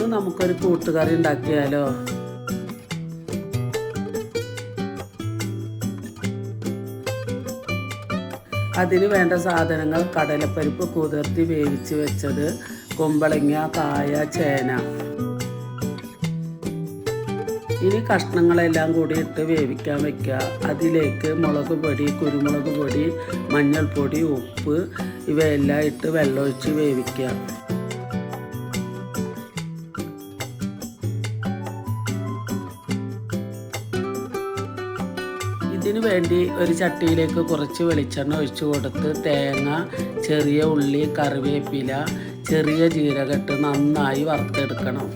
ഇന്ന് നമുക്കൊരു കൂട്ടുകറി ഉണ്ടാക്കിയാലോ? അതിന് വേണ്ട സാധനങ്ങൾ കടലപ്പരിപ്പ് കുതിർത്തി വേവിച്ച് വെച്ചത് കുമ്പളങ്ങ കായ ചേന. ഇനി കഷ്ണങ്ങളെല്ലാം കൂടി ഇട്ട് വേവിക്കാൻ വെക്കുക. അതിലേക്ക് മുളക് പൊടി കുരുമുളക് പൊടി മഞ്ഞൾപ്പൊടി ഉപ്പ് ഇവയെല്ലാം ഇട്ട് വെള്ളമൊഴിച്ച് വേവിക്കുക. ഇതിനു വേണ്ടി ഒരു ചട്ടിയിലേക്ക് കുറച്ച് വെളിച്ചെണ്ണ ഒഴിച്ചു കൊടുത്ത് തേങ്ങ ചെറിയ ഉള്ളി കറിവേപ്പില ചെറിയ ജീരകട്ട് നന്നായി വറുത്തെടുക്കണം.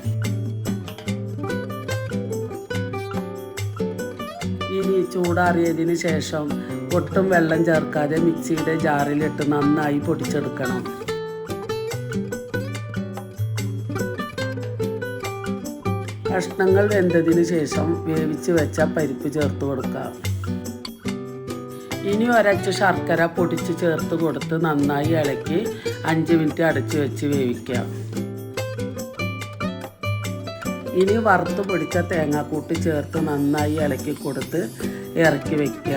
ഇനി ചൂടാറിയതിന് ശേഷം ഒട്ടും വെള്ളം ചേർക്കാതെ മിക്സിയുടെ ജാറിലിട്ട് നന്നായി പൊടിച്ചെടുക്കണം. കഷ്ണങ്ങൾ വെന്തതിന് ശേഷം വേവിച്ച് വെച്ച പരിപ്പ് ചേർത്ത് കൊടുക്കാം ഇനി ഒരച്ച് ശർക്കര പൊടിച്ച് ചേർത്ത് കൊടുത്ത് നന്നായി ഇളക്കി അഞ്ച് മിനിറ്റ് അടച്ച് വെച്ച് വേവിക്കാം ഇനി വറുത്ത് പൊടിച്ച തേങ്ങാക്കൂട്ട് ചേർത്ത് നന്നായി ഇളക്കി കൊടുത്ത് ഇറക്കി വെക്കുക.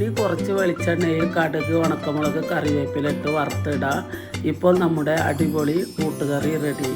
ഇനി കുറച്ച് വെളിച്ചെണ്ണയിൽ കടുക് ഉണക്കമുളക് കറിവേപ്പിലിട്ട് വറുത്തിടുക ഇപ്പോൾ നമ്മുടെ അടിപൊളി കൂട്ടുകറി റെഡി